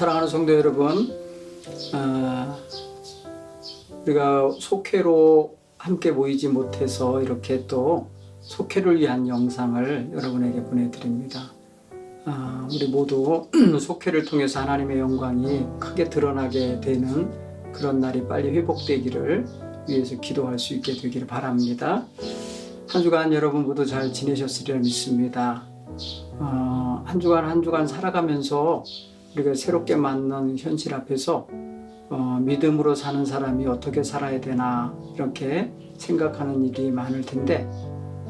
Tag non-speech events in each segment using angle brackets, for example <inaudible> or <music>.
사랑하는 성도 여러분, 아, 우리가 속회로 함께 모이지 못해서 이렇게 또 속회를 위한 영상을 여러분에게 보내드립니다. 아, 우리 모두 <clears throat> 속회를 통해서 하나님의 영광이 크게 드러나게 되는 그런 날이 빨리 회복되기를 위해서 기도할 수 있게 되기를 바랍니다. 한 주간 여러분 모두 잘 지내셨으리라 믿습니다. 어, 한 주간 한 주간 살아가면서 우리가 새롭게 만난 현실 앞에서 어, 믿음으로 사는 사람이 어떻게 살아야 되나 이렇게 생각하는 일이 많을 텐데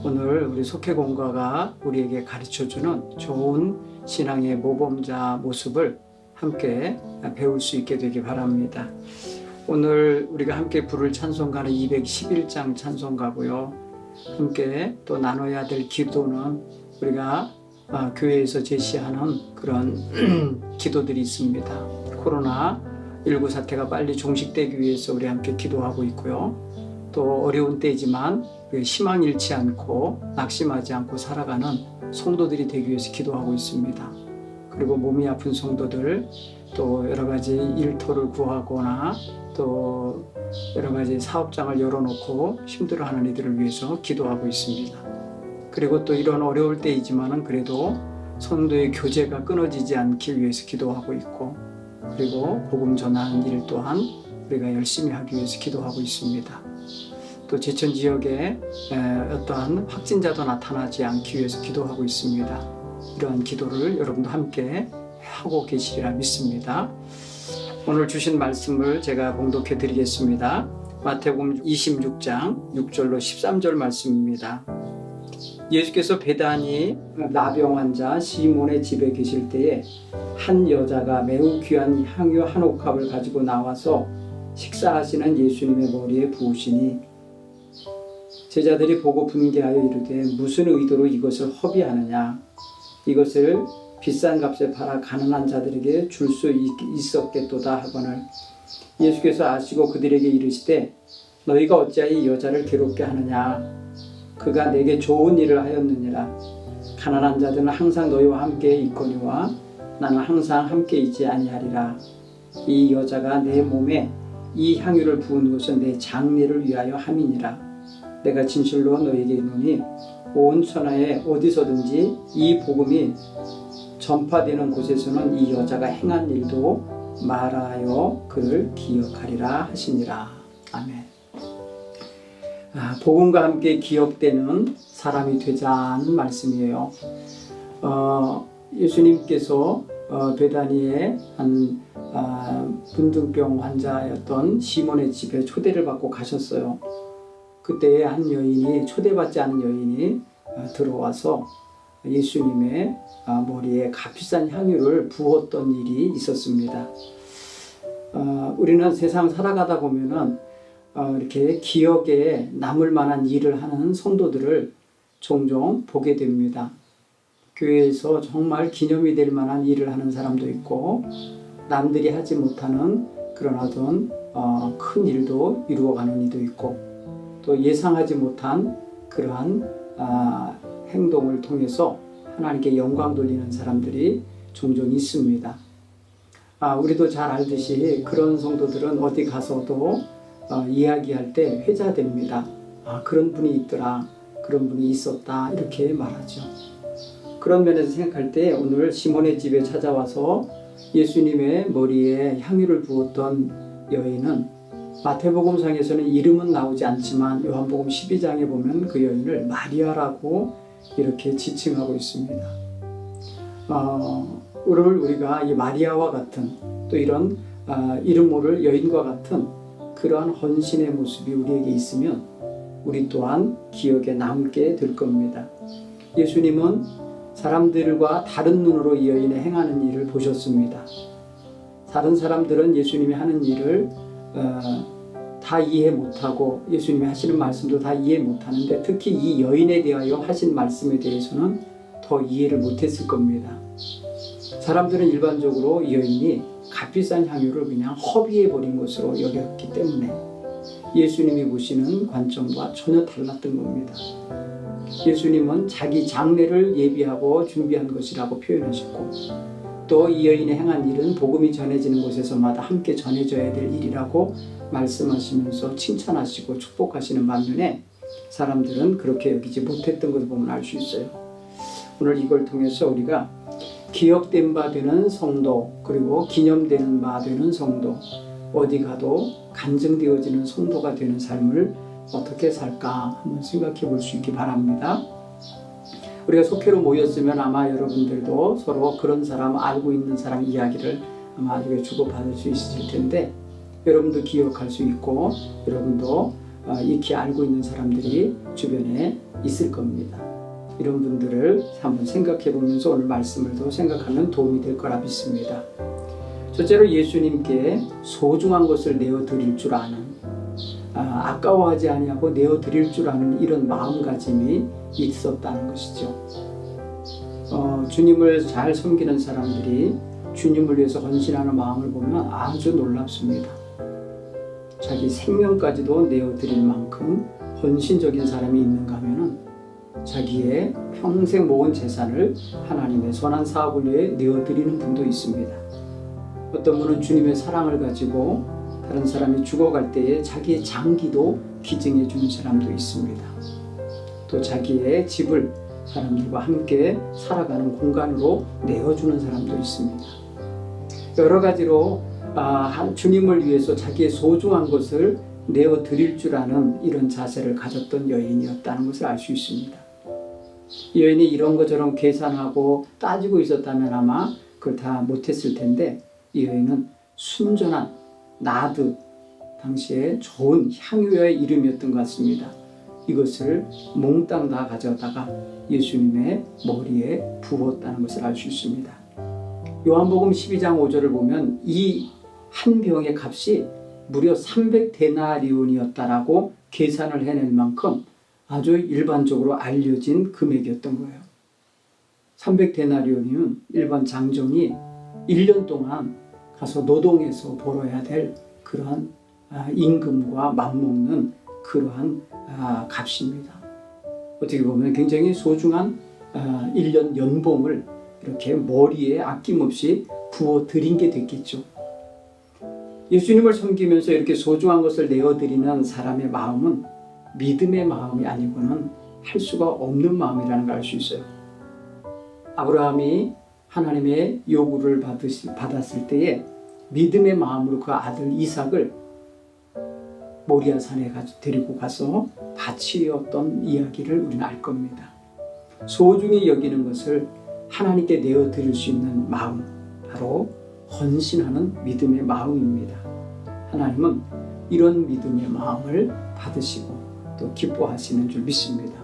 오늘 우리 속회공과가 우리에게 가르쳐주는 좋은 신앙의 모범자 모습을 함께 배울 수 있게 되기 바랍니다. 오늘 우리가 함께 부를 찬송가는 211장 찬송가고요. 함께 또 나눠야 될 기도는 우리가 아, 교회에서 제시하는 그런 <clears throat> 기도들이 있습니다. 코로나 19 사태가 빨리 종식되기 위해서 우리 함께 기도하고 있고요. 또 어려운 때지만 그 희망 잃지 않고 낙심하지 않고 살아가는 성도들이 되기 위해서 기도하고 있습니다. 그리고 몸이 아픈 성도들 또 여러 가지 일터를 구하거나 또 여러 가지 사업장을 열어놓고 힘들어하는 이들을 위해서 기도하고 있습니다. 그리고 또 이런 어려울 때이지만은 그래도 성도의 교제가 끊어지지 않기 위해서 기도하고 있고 그리고 복음 전하는 일 또한 우리가 열심히 하기 위해서 기도하고 있습니다. 또 제천 지역에 어떠한 확진자도 나타나지 않기 위해서 기도하고 있습니다. 이러한 기도를 여러분도 함께 하고 계시리라 믿습니다. 오늘 주신 말씀을 제가 봉독해 드리겠습니다. 마태복음 26장 6절로 13절 말씀입니다. 예수께서 베다니 나병 환자 시몬의 집에 계실 때에 한 여자가 매우 귀한 향유 한 옥합을 가지고 나와서 식사하시는 예수님의 머리에 부으시니 제자들이 보고 분개하여 이르되 무슨 의도로 이것을 허비하느냐? 이것을 비싼 값에 팔아 가난한 자들에게 줄 수 있었겠도다 하거늘 예수께서 아시고 그들에게 이르시되 너희가 어찌하여 이 여자를 괴롭게 하느냐 그가 내게 좋은 일을 하였느니라 가난한 자들은 항상 너희와 함께 있거니와 나는 항상 함께 있지 아니하리라 이 여자가 내 몸에 이 향유를 부은 것은 내 장례를 위하여 함이니라 내가 진실로 너희에게 이르노니 온 천하에 어디서든지 이 복음이 전파되는 곳에서는 이 여자가 행한 일도 말하여 그를 기억하리라 하시니라. 아멘. 아, 복음과 함께 기억되는 사람이 되자는 말씀이에요. 어, 예수님께서 어, 베다니의 한 아, 분등병 환자였던 시몬의 집에 초대를 받고 가셨어요. 그때 한 여인이 초대받지 않은 여인이 어, 들어와서 예수님의 어, 머리에 값비싼 향유를 부었던 일이 있었습니다. 어, 우리는 세상 살아가다 보면은 이렇게 기억에 남을 만한 일을 하는 성도들을 종종 보게 됩니다. 교회에서 정말 기념이 될 만한 일을 하는 사람도 있고 남들이 하지 못하는 그런 어떤 큰 일도 이루어가는 이도 있고 또 예상하지 못한 그러한 아, 행동을 통해서 하나님께 영광 돌리는 사람들이 종종 있습니다. 아, 우리도 잘 알듯이 그런 성도들은 어디 가서도 어, 이야기할 때 회자됩니다. 아, 그런 분이 있더라. 그런 분이 있었다. 이렇게 말하죠. 그런 면에서 생각할 때 오늘 시몬의 집에 찾아와서 예수님의 머리에 향유를 부었던 여인은 마태복음상에서는 이름은 나오지 않지만 요한복음 12장에 보면 그 여인을 마리아라고 이렇게 지칭하고 있습니다. 어, 오늘 우리가 이 마리아와 같은 또 이런 어, 이름 모를 여인과 같은 그러한 헌신의 모습이 우리에게 있으면 우리 또한 기억에 남게 될 겁니다. 예수님은 사람들과 다른 눈으로 이 여인의 행하는 일을 보셨습니다. 다른 사람들은 예수님이 하는 일을 어, 다 이해 못하고 예수님이 하시는 말씀도 다 이해 못하는데 특히 이 여인에 대하여 하신 말씀에 대해서는 더 이해를 못했을 겁니다. 사람들은 일반적으로 이 여인이 값비싼 향유를 그냥 허비해 버린 것으로 여겼기 때문에 예수님이 보시는 관점과 전혀 달랐던 겁니다. 예수님은 자기 장례를 예비하고 준비한 것이라고 표현하셨고 또 이 여인이 행한 일은 복음이 전해지는 곳에서마다 함께 전해져야 될 일이라고 말씀하시면서 칭찬하시고 축복하시는 반면에 사람들은 그렇게 여기지 못했던 것을 보면 알 수 있어요. 오늘 이걸 통해서 우리가 기억된 바 되는 성도 그리고 기념되는 바 되는 성도 어디 가도 간증되어지는 성도가 되는 삶을 어떻게 살까 한번 생각해 볼 수 있기 바랍니다. 우리가 속회로 모였으면 아마 여러분들도 서로 그런 사람 알고 있는 사람 이야기를 아마 나중에 주고받을 수 있으실 텐데 여러분도 기억할 수 있고 여러분도 어, 익히 알고 있는 사람들이 주변에 있을 겁니다. 이런 분들을 한번 생각해 보면서 오늘 말씀을 더 생각하면 도움이 될 거라 믿습니다. 첫째로 예수님께 소중한 것을 내어 드릴 줄 아는 아, 아까워하지 아니하고 내어 드릴 줄 아는 이런 마음가짐이 있었다는 것이죠. 어, 주님을 잘 섬기는 사람들이 주님을 위해서 헌신하는 마음을 보면 아주 놀랍습니다. 자기 생명까지도 내어 드릴 만큼 헌신적인 사람이 있는가 하면은 자기의 평생 모은 재산을 하나님의 선한 사업을 위해 내어 드리는 분도 있습니다. 어떤 분은 주님의 사랑을 가지고 다른 사람이 죽어갈 때에 자기의 장기도 기증해 주는 사람도 있습니다. 또 자기의 집을 사람들과 함께 살아가는 공간으로 내어주는 사람도 있습니다. 여러 가지로 아, 한 주님을 위해서 자기의 소중한 것을 내어 드릴 줄 아는 이런 자세를 가졌던 여인이었다는 것을 알 수 있습니다. 이 여인이 이런 거 저런 계산하고 따지고 있었다면 아마 그걸 다 못했을 텐데 이 여인은 순전한 나드 당시에 좋은 향유의 이름이었던 것 같습니다. 이것을 몽땅 다 가져다가 예수님의 머리에 부었다는 것을 알 수 있습니다. 요한복음 12장 5절을 보면 이 한 병의 값이 무려 300데나리온이었다라고 계산을 해낼 만큼 아주 일반적으로 알려진 금액이었던 거예요. 300데나리온이면 일반 장정이 1년 동안 가서 노동해서 벌어야 될 그러한 아, 임금과 맞먹는 그러한 아, 값입니다. 어떻게 보면 굉장히 소중한 1년 연봉을 이렇게 머리에 아낌없이 부어 드린 게 됐겠죠. 예수님을 섬기면서 이렇게 소중한 것을 내어드리는 사람의 마음은 믿음의 마음이 아니고는 할 수가 없는 마음이라는 걸 알 수 있어요. 아브라함이 하나님의 요구를 받으시, 받았을 때에 믿음의 마음으로 그 아들 이삭을 모리아 산에 가 데리고 가서 바치었던 이야기를 우리는 알 겁니다. 소중히 여기는 것을 하나님께 내어 드릴 수 있는 마음, 바로 헌신하는 믿음의 마음입니다. 하나님은 이런 믿음의 마음을 받으시고 또 기뻐하시는 줄 믿습니다.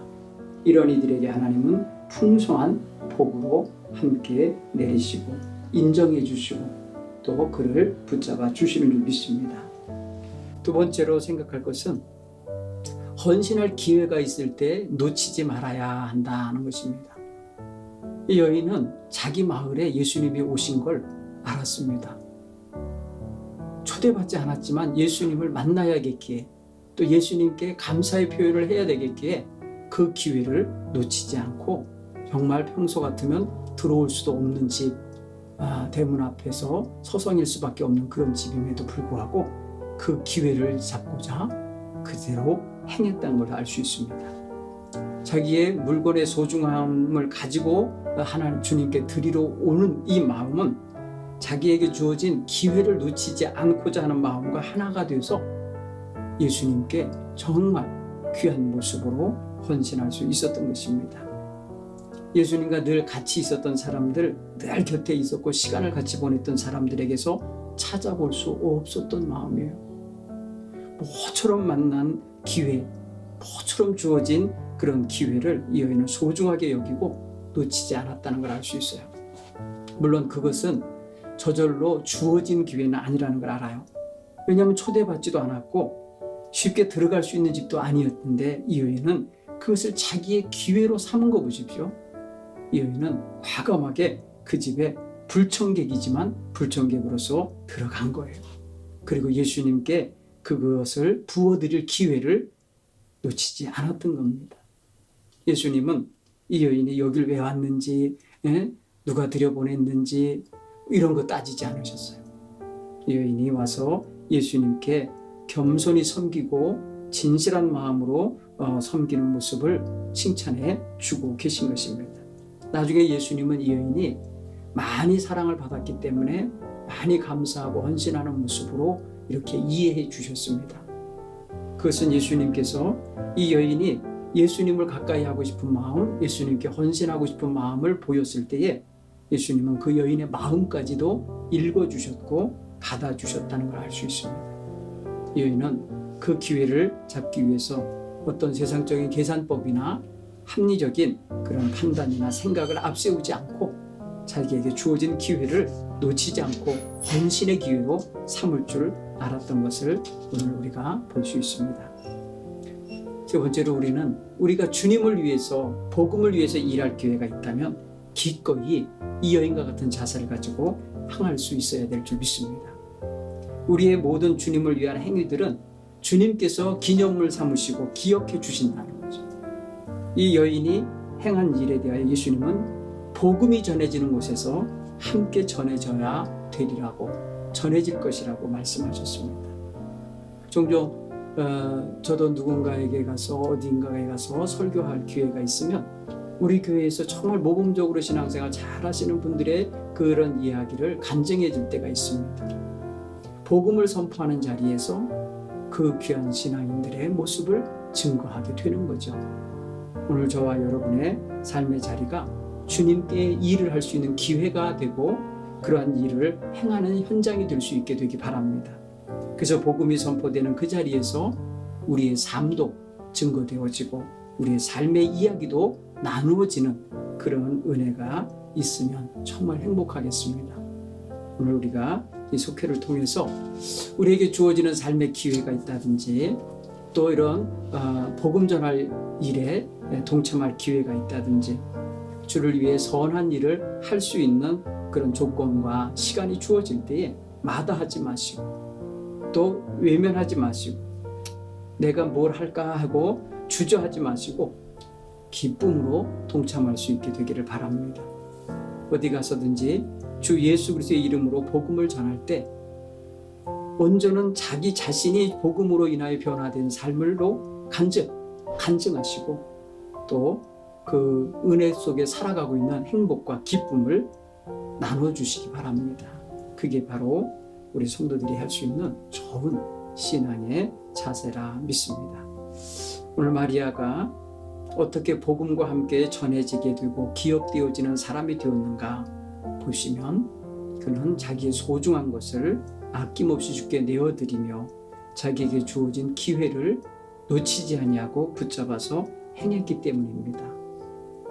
이런 이들에게 하나님은 풍성한 복으로 함께 내리시고 인정해 주시고 또 그를 붙잡아 주시는 줄 믿습니다. 두 번째로 생각할 것은 헌신할 기회가 있을 때 놓치지 말아야 한다는 것입니다. 이 여인은 자기 마을에 예수님이 오신 걸 알았습니다. 초대받지 않았지만 예수님을 만나야겠기에 또 예수님께 감사의 표현을 해야 되겠기에 그 기회를 놓치지 않고 정말 평소 같으면 들어올 수도 없는 집, 아, 대문 앞에서 서성일 수밖에 없는 그런 집임에도 불구하고 그 기회를 잡고자 그대로 행했다는 걸 알 수 있습니다. 자기의 물건의 소중함을 가지고 하나님 주님께 드리러 오는 이 마음은 자기에게 주어진 기회를 놓치지 않고자 하는 마음과 하나가 돼서 예수님께 정말 귀한 모습으로 헌신할 수 있었던 것입니다. 예수님과 늘 같이 있었던 사람들, 늘 곁에 있었고 시간을 같이 보냈던 사람들에게서 찾아볼 수 없었던 마음이에요. 모처럼 만난 기회, 모처럼 주어진 그런 기회를 이 여인은 소중하게 여기고 놓치지 않았다는 걸 알 수 있어요. 물론 그것은 저절로 주어진 기회는 아니라는 걸 알아요. 왜냐하면 초대받지도 않았고 쉽게 들어갈 수 있는 집도 아니었는데 이 여인은 그것을 자기의 기회로 삼은 거 보십시오. 이 여인은 과감하게 그 집에 불청객이지만 불청객으로서 들어간 거예요. 그리고 예수님께 그것을 부어드릴 기회를 놓치지 않았던 겁니다. 예수님은 이 여인이 여길 왜 왔는지, 예? 누가 들여보냈는지, 이런 거 따지지 않으셨어요. 이 여인이 와서 예수님께 겸손히 섬기고 진실한 마음으로 어, 섬기는 모습을 칭찬해 주고 계신 것입니다. 나중에 예수님은 이 여인이 많이 사랑을 받았기 때문에 많이 감사하고 헌신하는 모습으로 이렇게 이해해 주셨습니다. 그것은 예수님께서 이 여인이 예수님을 가까이 하고 싶은 마음, 예수님께 헌신하고 싶은 마음을 보였을 때에 예수님은 그 여인의 마음까지도 읽어주셨고 받아주셨다는 걸 알 수 있습니다. 이 여인은 그 기회를 잡기 위해서 어떤 세상적인 계산법이나 합리적인 그런 판단이나 생각을 앞세우지 않고 자기에게 주어진 기회를 놓치지 않고 헌신의 기회로 삼을 줄 알았던 것을 오늘 우리가 볼 수 있습니다. 세 번째로 우리는 우리가 주님을 위해서 복음을 위해서 일할 기회가 있다면 기꺼이 이 여인과 같은 자세를 가지고 항할 수 있어야 될 줄 믿습니다. 우리의 모든 주님을 위한 행위들은 주님께서 기념을 삼으시고 기억해 주신다는 거죠. 이 여인이 행한 일에 대하여 예수님은 복음이 전해지는 곳에서 함께 전해져야 되리라고 전해질 것이라고 말씀하셨습니다. 종종 어, 저도 누군가에게 가서 어딘가에 가서 설교할 기회가 있으면 우리 교회에서 정말 모범적으로 신앙생활 잘 하시는 분들의 그런 이야기를 간증해 줄 때가 있습니다. 복음을 선포하는 자리에서 그 귀한 신앙인들의 모습을 증거하게 되는 거죠. 오늘 저와 여러분의 삶의 자리가 주님께 일을 할 수 있는 기회가 되고 그러한 일을 행하는 현장이 될 수 있게 되기 바랍니다. 그래서 복음이 선포되는 그 자리에서 우리의 삶도 증거되어지고 우리의 삶의 이야기도 나누어지는 그런 은혜가 있으면 정말 행복하겠습니다. 오늘 우리가 이 속회를 통해서 우리에게 주어지는 삶의 기회가 있다든지 또 이런 어, 복음 전할 일에 동참할 기회가 있다든지 주를 위해 선한 일을 할 수 있는 그런 조건과 시간이 주어질 때에 마다하지 마시고 또 외면하지 마시고 내가 뭘 할까 하고 주저하지 마시고 기쁨으로 동참할 수 있게 되기를 바랍니다. 어디 가서든지 주 예수 그리스도의 이름으로 복음을 전할 때 먼저는 자기 자신이 복음으로 인하여 변화된 삶을로 간증, 간증하시고 또 그 은혜 속에 살아가고 있는 행복과 기쁨을 나눠주시기 바랍니다. 그게 바로 우리 성도들이 할 수 있는 좋은 신앙의 자세라 믿습니다. 오늘 마리아가 어떻게 복음과 함께 전해지게 되고 기억되어지는 사람이 되었는가 보시면 그는 자기의 소중한 것을 아낌없이 주께 내어드리며 자기에게 주어진 기회를 놓치지 아니하고 붙잡아서 행했기 때문입니다.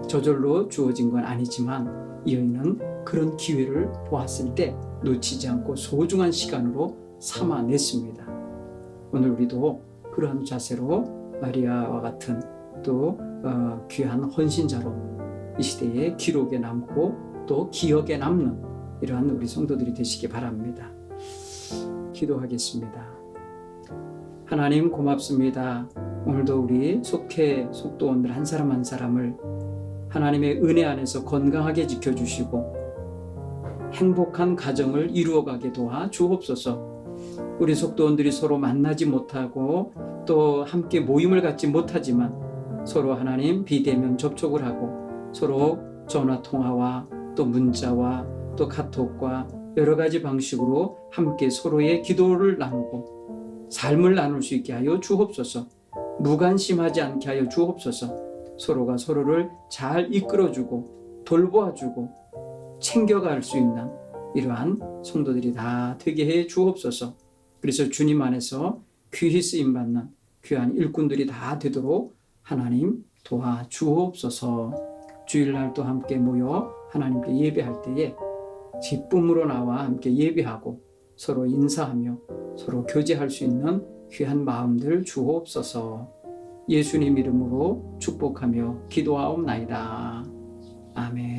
저절로 주어진 건 아니지만 이 여인은 그런 기회를 보았을 때 놓치지 않고 소중한 시간으로 삼아냈습니다. 오늘 우리도 그러한 자세로 마리아와 같은 또 어, 귀한 헌신자로 이 시대에 기록에 남고 또 기억에 남는 이러한 우리 성도들이 되시기 바랍니다. 기도하겠습니다. 하나님 고맙습니다. 오늘도 우리 속해 속도원들 한 사람 한 사람을 하나님의 은혜 안에서 건강하게 지켜주시고 행복한 가정을 이루어가게 도와 주옵소서. 우리 속도원들이 서로 만나지 못하고 또 함께 모임을 갖지 못하지만 서로 하나님 비대면 접촉을 하고 서로 전화 통화와 또 문자와 또 카톡과 여러 가지 방식으로 함께 서로의 기도를 나누고 삶을 나눌 수 있게 하여 주옵소서. 무관심하지 않게 하여 주옵소서. 서로가 서로를 잘 이끌어주고 돌보아주고 챙겨갈 수 있는 이러한 성도들이 다 되게 해 주옵소서. 그래서 주님 안에서 귀히 쓰임 받는 귀한 일꾼들이 다 되도록 하나님 도와 주옵소서. 주일날 또 함께 모여 하나님께 예배할 때에 기쁨으로 나와 함께 예배하고 서로 인사하며 서로 교제할 수 있는 귀한 마음들 주옵소서. 예수님 이름으로 축복하며 기도하옵나이다. 아멘.